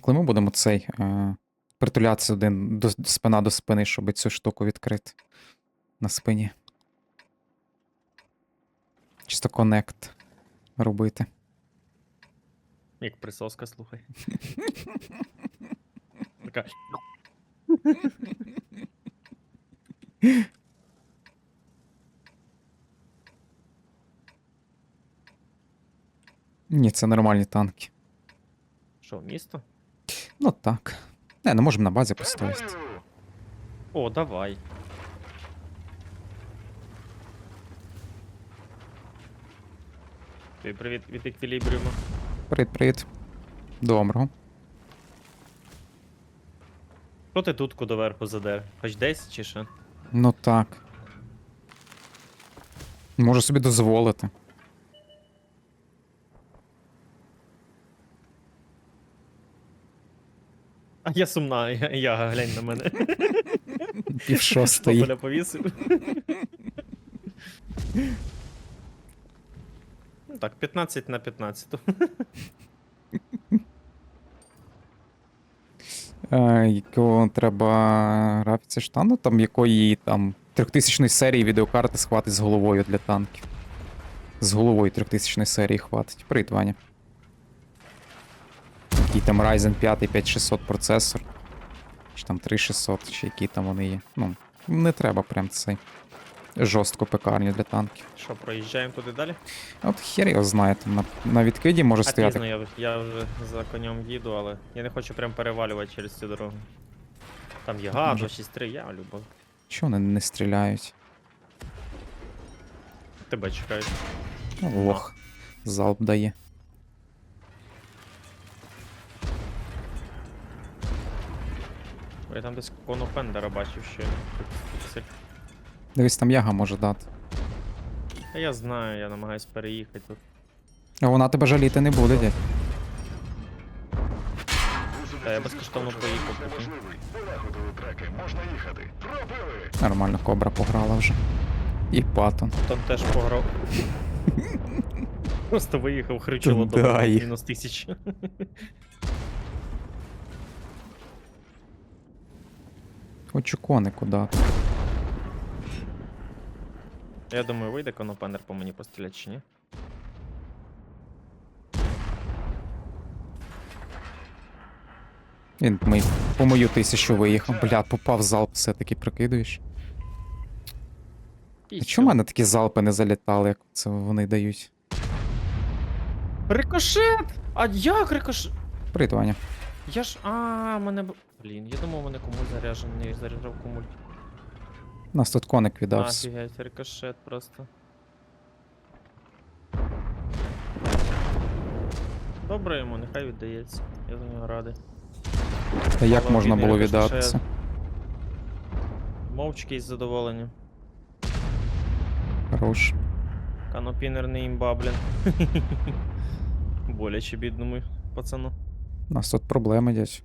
Коли ми будемо цей е, притулятися один до спина до спини, щоб цю штуку відкрити на спині. Чисто коннект робити. Як присоска, слухай. Така. Ні, це нормальні танки. Що, місто? Ну так. Не, не можемо на базі поставити. О, давай. Тобі привіт від еквілібріуму. Привіт, привіт. Доброго. Що ти тутку доверху задер? Хоч десь чи що? Ну так. Можу собі дозволити. А я сумна, я, я глянь на мене. Пів шостої. Мене повісив. Ну так, 15 на 15. Е, Якого треба графіці штану, там якої там 3000 серії відеокарти схватить з головою для танків. З головою 3000 серії хватить. Привіт, Ваня. Який там Ryzen 5 5600 процесор. Чи там 3600, чи які там вони є. Ну, не треба прям цей жорстко пекарню для танків. Що, проїжджаємо туди далі? От хер його знає, там на, на відкиді може А стояти. пізно я, я вже за конем їду, але я не хочу прям перевалювати через цю дорогу. Там є газ, Може. 6-3, я любов. Чого вони не стріляють? Тебе чекають. Лох. Залп дає. Я там десь кону Фендера бачив ще. Дивись, там яга може дати. Та я знаю, я намагаюсь переїхати тут. А вона тебе жаліти не буде, дядь. Та я безкоштовно поїхав. поки. Нормально, кобра пограла вже. І патон. Там теж пограв. Просто виїхав, хрючило до Да, їх. мінус тисяч. Хочу конику дати. Я думаю, вийде конопендер по мені постріляти чи ні? Він по мою, по мою тисячу виїхав. Бля, попав в залп, все-таки прикидуєш. І А чому в мене такі залпи не залітали, як це вони дають? Рикошет! А як рикошет? Привіт, Ваня. Я ж. А, мене. б- Блін, я думав, мене комусь заряджений, заряджав кумуль. Нас тут коник віддався. Офігеть, рикошет просто. Добре йому, нехай віддається. Я за нього радий. Та як але можна було віддатися? Мовчки із задоволенням. Хорош. Канопінер не імба, блін. Боляче бідному пацану. У нас тут проблеми, дядь.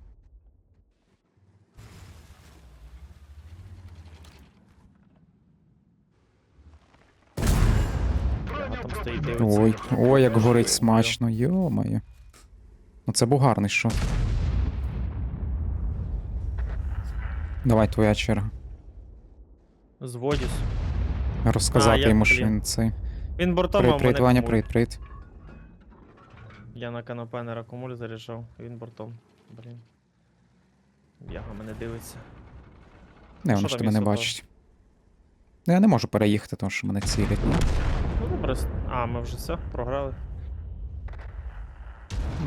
Яга там стоїть дивиться. Ой, ой, як горить смачно, йо-моє. Ну це був гарний шот. Давай твоя черга. Зводюсь. Розказати я, йому, що блін. він цей. Він бортом Привіт, в привіт, мене Ваня, кумуль. привіт, привіт. Я на канопенера кумуль заряджав, він бортом. Блін. Яга мене дивиться. Не, Що воно ж там тебе не місто бачить. Ну, я не можу переїхати, тому що мене цілять. Добре. А, ми вже все, програли.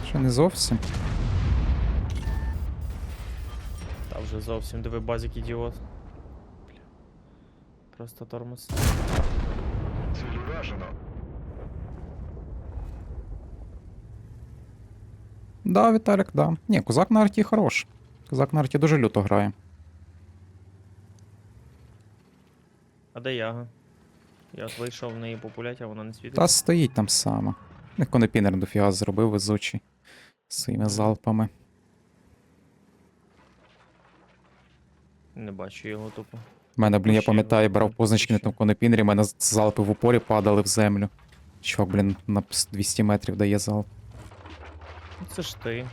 Ще не зовсім. Та вже зовсім диви базік ідіот. Бля. Просто тормоз. Да, Віталік, да. Ні, козак на арті хорош. Козак на арті дуже люто грає. А де яга? Я вийшов в неї популять, а вона не світить. Та стоїть там саме. Не конепінер дофіга зробив везучий. Своїми залпами. Не бачу його тупо. У мене, блін, я пам'ятаю, його брав позначки на тому конепінері, у мене залпи в упорі падали в землю. Чувак, блін, на 200 метрів дає залп. Ну, Це ж ти.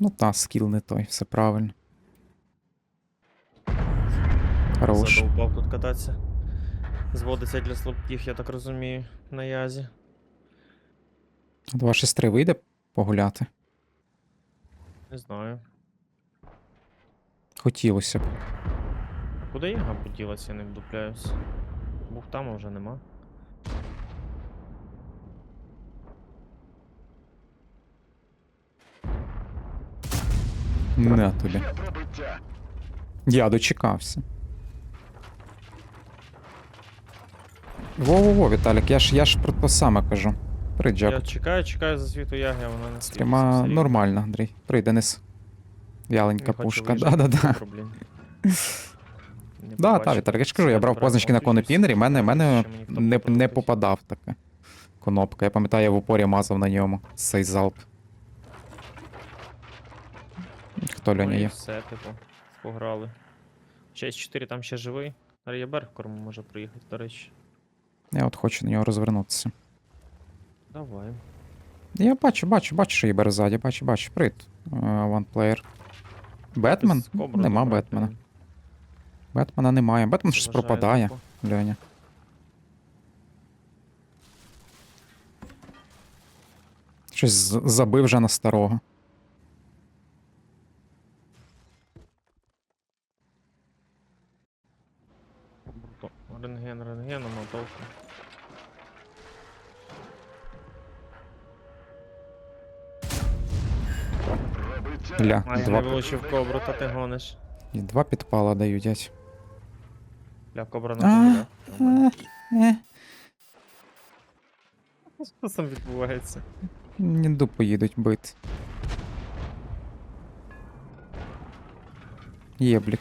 Ну та, скіл не той, все правильно. Хорош. Задовбав тут кататися. Зводиться для слабких, я так розумію, на язі. 2-6-3 вийде погуляти. Не знаю. Хотілося б. Куди яга поділася, я не вдупляюсь. Був там, а вже нема. Не тобі. Я дочекався. Во-во-во, Віталік, я ж, я ж про те саме кажу. Я чекаю, чекаю за світу яги, а вона не Стріма світиться, нормально, Андрій. Прийде Денис. Вяленька Не хочу пушка. виїжджати, Да-да-да. добре, блін. Не Да, побачив. Віталік, я ж кажу, я брав позначки на конопінері, мене, мене що мені хто не, не потрапить. попадав таке. Конопка. Я пам'ятаю, я в упорі мазав на ньому цей залп. Хто Ну Льоня і є? все, типу, пограли. 6-4 там ще живий. Рєбер в корму може приїхати, до речі. Я от хочу на нього розвернутися. Давай. Я бачу, бачу, бачу, що Ібер ззаді, бачу, бачу. Привіт. Ванплеєр. Бетмен? Нема Бетмена. Бетмена немає. Бетмен щось пропадає. Льоня. Щось забив вже на старого. То- Рентген, рентген, а мотовка. Ля, А я не два, вилучив кобру, та ти гониш. і два підпала дають. дядь. Бля, кобра А, на кобра. Е, Що там відбувається? Ні дупу їдуть бити. Єблік.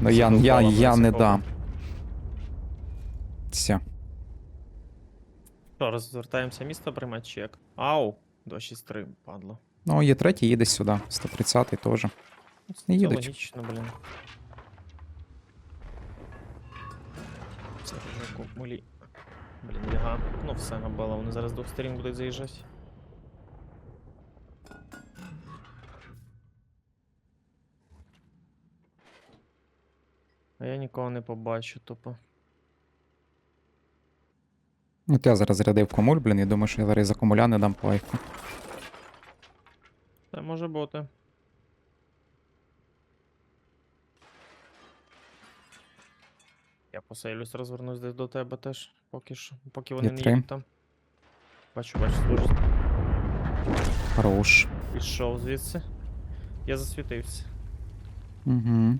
Ну я, я, я не дам. Все. Що, розвертаємося місто приймати чи як? Ау! 263, падло. Ну, є третій, їде сюди. 130-й теж. Ну, Не їдуть. логічно, блін. Це вже. Блін, яга. Ну все, набила, вони зараз двох сторін будуть заїжджати. А я нікого не побачу, тупо. От я зараз зарядив комуль, блін, і думаю, що я зараз за комуля не дам плайку. Це може бути. Я посейлюсь, розвернусь десь до тебе теж, поки що, поки вони Є не три. їдуть там. Бачу, бачу, служить. Хорош. Пішов звідси. Я засвітився. Угу.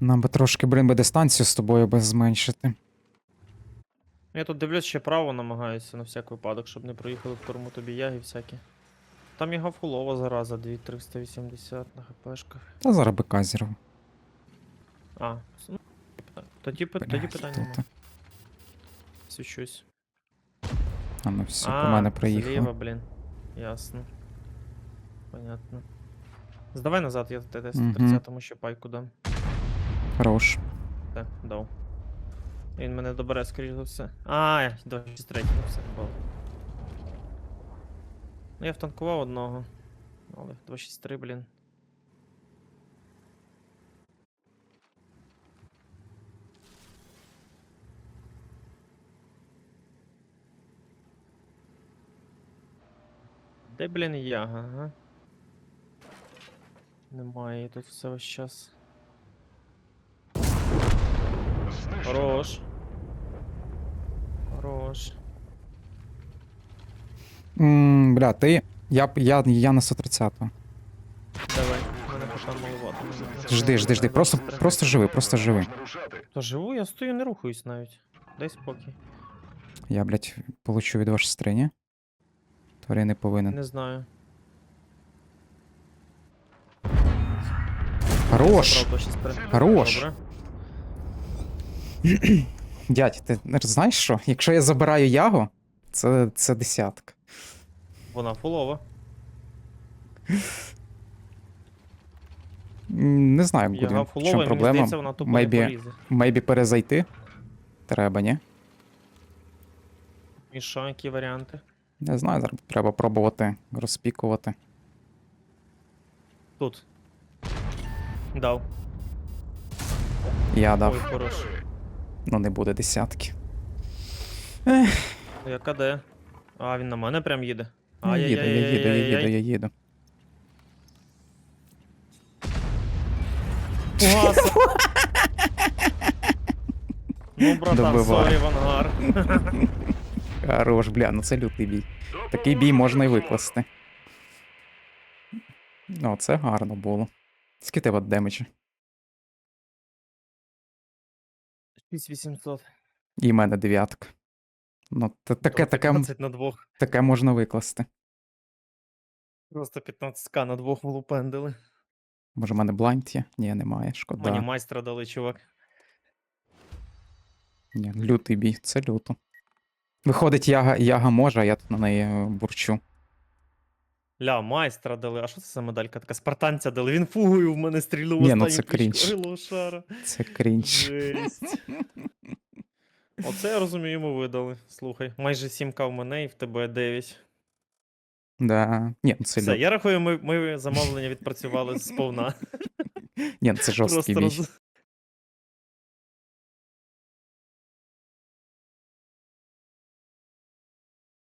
Нам би трошки, блін, би дистанцію з тобою би зменшити. Я тут дивлюсь, ще право намагаюся на всяк випадок, щоб не проїхали в корму тобі яги всякі. Там яга фулова зараза, 2380 на хпшках. Та зараз би казіров. А, ну, тоді, пи- тоді Блядь, питань хто нема. Свічусь. А ну все, а, по мене Зліва, приїхали. блін. Ясно. Понятно. Здавай назад, я ТТ Мгм. 130 ще пайку дам. Хорош. Те, дав. Він мене добере, скоріш за все. А, до 3 ну все, було. Ну я втанкував одного. Але 263, блін. Де, блін, яга, ага? Немає тут все весь час. Хорош. Хорош. М, бля, ти. Я, б- я, я на 130-го. Давай, в мене маловато. Жди, жди, жди. Просто, просто живи, просто живи. Та живу, я стою, не рухаюсь навіть. Дай спокій. Я, блядь, получу від вашої стрині. Тварин не повинен. Не знаю. Хорош! Забрав 263. Хорош. Добре. Дядь, ти знаєш що? Якщо я забираю ягу, це, це десятка. Вона фулова. Не знаю, як Яга буде. В фулова, чому і мені проблема? здається, вона тупо не полізе. maybe перезайти? Треба, ні? І що, які варіанти? Не знаю, зараз треба пробувати розпікувати. Тут. Дав. Я Ой, дав, хорош. Ну не буде десятки. Яка де? А, він на мене прям їде. Я їду, я їду, я їду, я їду. Ну, братан, Добивай. сорі, вангар. Хорош, бля, ну це лютий бій. Такий бій можна і викласти. О, це гарно було. Скільки тебе демеджі? 6800. І в мене дев'ятка. Ну, та- таке, таке, 15 на двох. таке можна викласти. Просто 15к на двох влупендили. Може, в мене блайнд є? Ні, немає, шкода. Мені майстра дали, чувак. Ні, лютий бій, це люто. Виходить, яга, яга може, а я тут на неї бурчу. Ля, майстра дали. А що це за медалька така? Спартанця дали. Він фугою в мене стрільнув Ні, ну це крінж. Ой, лошара. Це крінж. Жесть. Оце я розумію, йому видали. Слухай, майже 7к в мене і в тебе 9. Да. Ні, ну це Все, люто. я рахую, ми, ми замовлення відпрацювали сповна. Ні, ну це жорсткий Просто бій. роз...